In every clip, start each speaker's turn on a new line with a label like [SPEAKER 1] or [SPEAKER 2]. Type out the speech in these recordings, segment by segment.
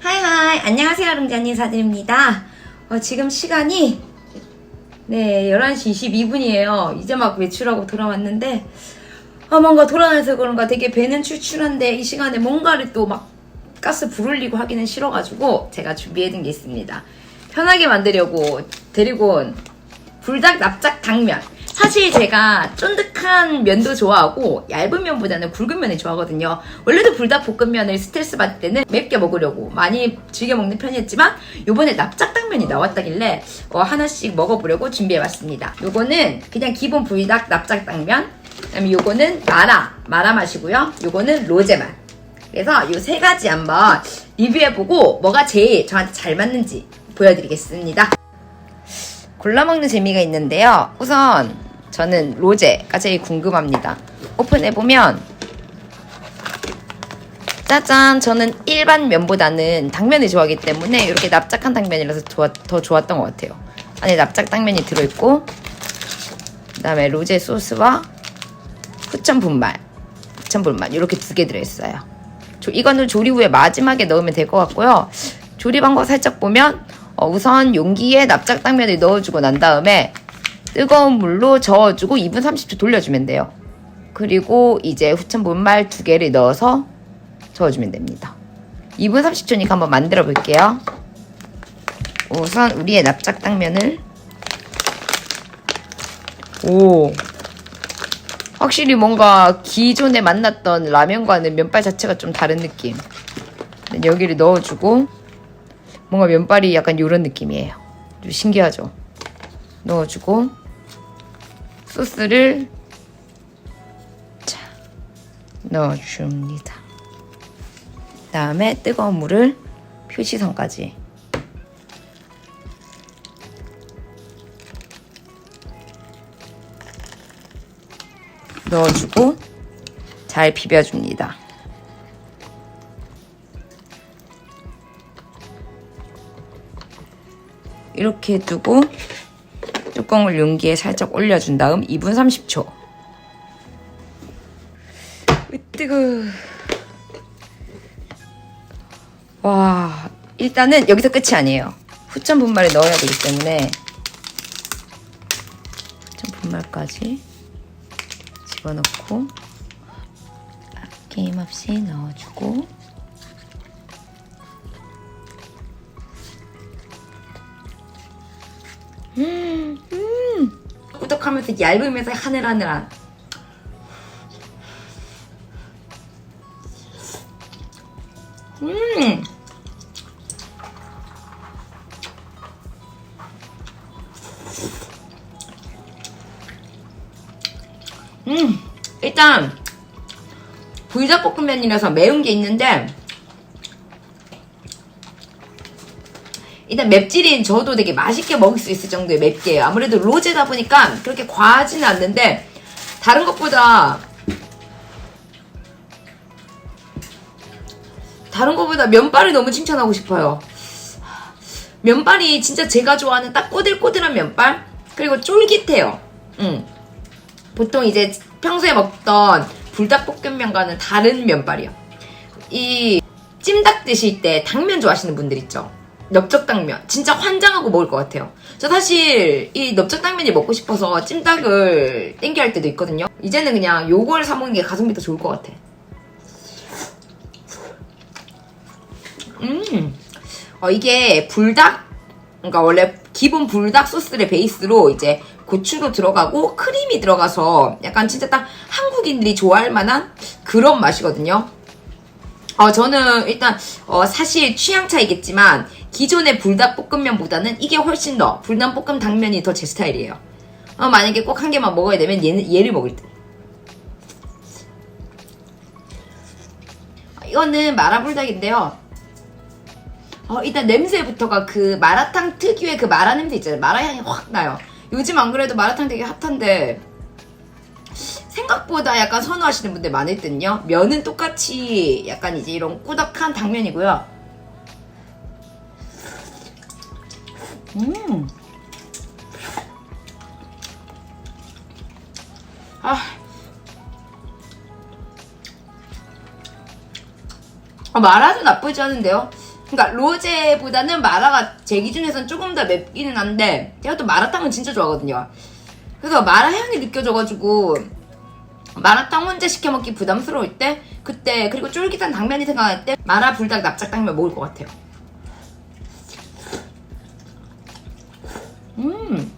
[SPEAKER 1] 하이하이 안녕하세요 룽자님 사진입니다. 어, 지금 시간이 네 11시 22분이에요. 이제 막 외출하고 돌아왔는데 아 뭔가 돌아다녀서 그런가 되게 배는 출출한데 이 시간에 뭔가를 또 막 가스 불 올리고 하기는 싫어가지고 제가 준비해둔 게 있습니다. 편하게 만들려고 데리고 온 불닭 납작 당면. 사실 제가 쫀득한 면도 좋아하고 얇은 면보다는 굵은 면을 좋아하거든요. 원래도 불닭 볶음면을 스트레스 받을 때는 맵게 먹으려고 많이 즐겨 먹는 편이었지만 요번에 납작당면이 나왔다길래 어, 하나씩 먹어보려고 준비해봤습니다. 요거는 그냥 기본 불닭 납작당면 그다음에 요거는 마라 마라 맛이고요. 요거는 로제 맛. 그래서 요세 가지 한번 리뷰해보고 뭐가 제일 저한테 잘 맞는지 보여드리겠습니다. 골라 먹는 재미가 있는데요. 우선 저는 로제가 제일 궁금합니다. 오픈해 보면 짜잔 저는 일반 면보다는 당면을 좋아하기 때문에 이렇게 납작한 당면이라서 좋아, 더 좋았던 것 같아요. 안에 납작 당면이 들어있고 그 다음에 로제 소스와 후천 분말, 후천 분말 이렇게 두 개 들어있어요. 조- 이거는 조리 후에 마지막에 넣으면 될 것 같고요. 조리 방법 살짝 보면 어, 우선 용기에 납작 당면을 넣어주고 난 다음에 뜨거운 물로 저어주고 2분 30초 돌려주면 돼요. 그리고 이제 후천 분말 두 개를 넣어서 저어주면 됩니다. 2분 30초니까 한번 만들어 볼게요. 우선 우리의 납작 당면을 오 확실히 뭔가 기존에 만났던 라면과는 면발 자체가 좀 다른 느낌. 여기를 넣어주고 뭔가 면발이 약간 이런 느낌이에요. 좀 신기하죠? 넣어주고 소스를 자 넣어줍니다. 그다음에 뜨거운 물을 표시선까지 넣어주고 잘 비벼줍니다. 이렇게 두고 뚜껑을 용기에 살짝 올려준 다음 2분 30초. 으, 뜨거. 와, 일단은 여기서 끝이 아니에요. 후천 분말을 넣어야 되기 때문에 후천 분말까지 집어넣고 아낌없이 넣어주고 꾸덕하면서 얇으면서 하늘하늘한 음. 음, 일단 불닭볶음면이라서 매운 게 있는데 일단 맵찔인 저도 되게 맛있게 먹을 수 있을 정도의 맵게요. 아무래도 로제다 보니까 그렇게 과하지는 않는데 다른 것보다 다른 것보다 면발을 너무 칭찬하고 싶어요. 면발이 진짜 제가 좋아하는 딱 꼬들꼬들한 면발 그리고 쫄깃해요. 음. 보통 이제 평소에 먹던 불닭볶음면과는 다른 면발이요. 이 찜닭 드실 때 당면 좋아하시는 분들 있죠? 넓적당면. 진짜 환장하고 먹을 것 같아요. 저 사실 이 넓적당면이 먹고 싶어서 찜닭을 땡겨 할 때도 있거든요. 이제는 그냥 요걸 사 먹는 게 가성비 더 좋을 것 같아. 음. 어, 이게 불닭, 그러니까 원래 기본 불닭 소스를 베이스로 이제 고추도 들어가고 크림이 들어가서 약간 진짜 딱 한국인들이 좋아할 만한 그런 맛이거든요. 어, 저는 일단 어, 사실 취향 차이겠지만 기존의 불닭볶음면보다는 이게 훨씬 더 불닭볶음 당면이 더 제 스타일이에요. 어, 만약에 꼭 한 개만 먹어야 되면 얘는, 얘를 먹을 듯. 이거는 마라불닭인데요. 어, 일단 냄새부터가 그 마라탕 특유의 그 마라 냄새 있잖아요. 마라 향이 확 나요. 요즘 안 그래도 마라탕 되게 핫한데 생각보다 약간 선호하시는 분들 많을 듯요. 면은 똑같이 약간 이제 이런 꾸덕한 당면이고요. 음. 아. 아, 마라도 나쁘지 않은데요. 그러니까 로제보다는 마라가 제 기준에선 조금 더 맵기는 한데 제가 또 마라탕은 진짜 좋아하거든요. 그래서 마라 향이 느껴져가지고 마라탕 혼자 시켜 먹기 부담스러울 때 그때 그리고 쫄깃한 당면이 생각날 때 마라 불닭 납작 당면 먹을 것 같아요. 음.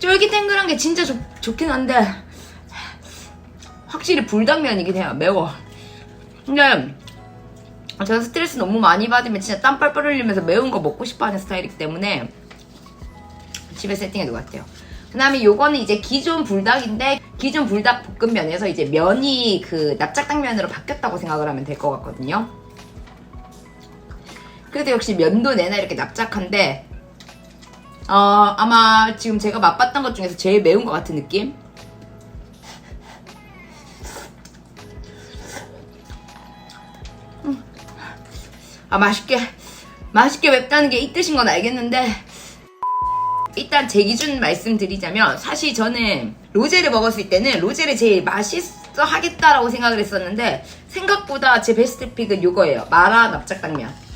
[SPEAKER 1] 쫄깃탱글한 게 진짜 좋, 좋긴 한데 확실히 불당면이긴 해요. 매워. 근데 제가 스트레스 너무 많이 받으면 진짜 땀 뻘뻘 흘리면서 매운 거 먹고 싶어 하는 스타일이기 때문에 집에 세팅해둔 것 같아요. 그 다음에 요거는 이제 기존 불닭인데 기존 불닭 볶음면에서 이제 면이 그 납작당면으로 바뀌었다고 생각을 하면 될 것 같거든요. 그래도 역시 면도 내나 이렇게 납작한데 어, 아마 지금 제가 맛봤던 것 중에서 제일 매운 것 같은 느낌? 음. 아 맛있게 맛있게 맵다는 게 이 뜻인 건 알겠는데 일단 제 기준 말씀드리자면 사실 저는 로제를 먹었을 때는 로제를 제일 맛있어 하겠다라고 생각을 했었는데 생각보다 제 베스트 픽은 요거예요 마라 납작당면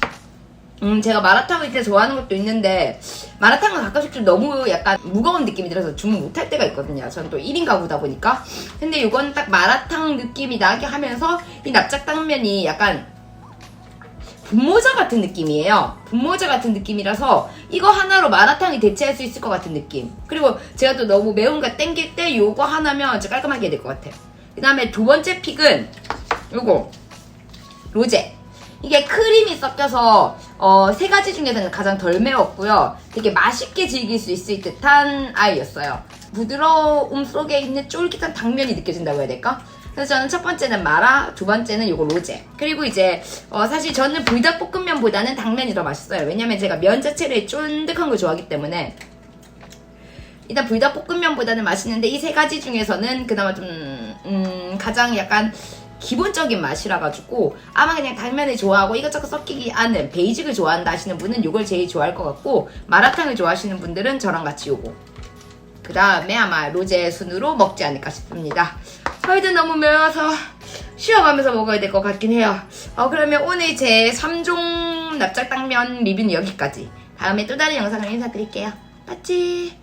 [SPEAKER 1] 음, 제가 마라탕을 진짜 좋아하는 것도 있는데, 마라탕은 가끔씩 좀 너무 약간 무거운 느낌이 들어서 주문 못할 때가 있거든요. 저는 또 1인 가구다 보니까. 근데 이건 딱 마라탕 느낌이 나게 하면서, 이 납작당면이 약간, 분모자 같은 느낌이에요. 분모자 같은 느낌이라서, 이거 하나로 마라탕이 대체할 수 있을 것 같은 느낌. 그리고 제가 또 너무 매운 거 땡길 때 요거 하나면 깔끔하게 될 것 같아요. 그 다음에 두 번째 픽은, 요거. 로제. 이게 크림이 섞여서 어, 세 가지 중에서는 가장 덜 매웠고요. 되게 맛있게 즐길 수 있을 듯한 아이였어요. 부드러움 속에 있는 쫄깃한 당면이 느껴진다고 해야 될까? 그래서 저는 첫 번째는 마라, 두 번째는 요거 로제. 그리고 이제 어, 사실 저는 불닭볶음면보다는 당면이 더 맛있어요. 왜냐면 제가 면 자체를 쫀득한 걸 좋아하기 때문에 일단 불닭볶음면보다는 맛있는데 이 세 가지 중에서는 그나마 좀 음, 가장 약간 기본적인 맛이라 가지고 아마 그냥 당면을 좋아하고 이것저것 섞이기 않은 베이직을 좋아한다 하시는 분은 이걸 제일 좋아할 것 같고 마라탕을 좋아하시는 분들은 저랑 같이 요거. 그 다음에 아마 로제 순으로 먹지 않을까 싶습니다. 저희도 너무 매워서 쉬어가면서 먹어야 될 것 같긴 해요. 어 그러면 오늘 제 3종 납작당면 리뷰는 여기까지. 다음에 또 다른 영상을 인사드릴게요. 빠찌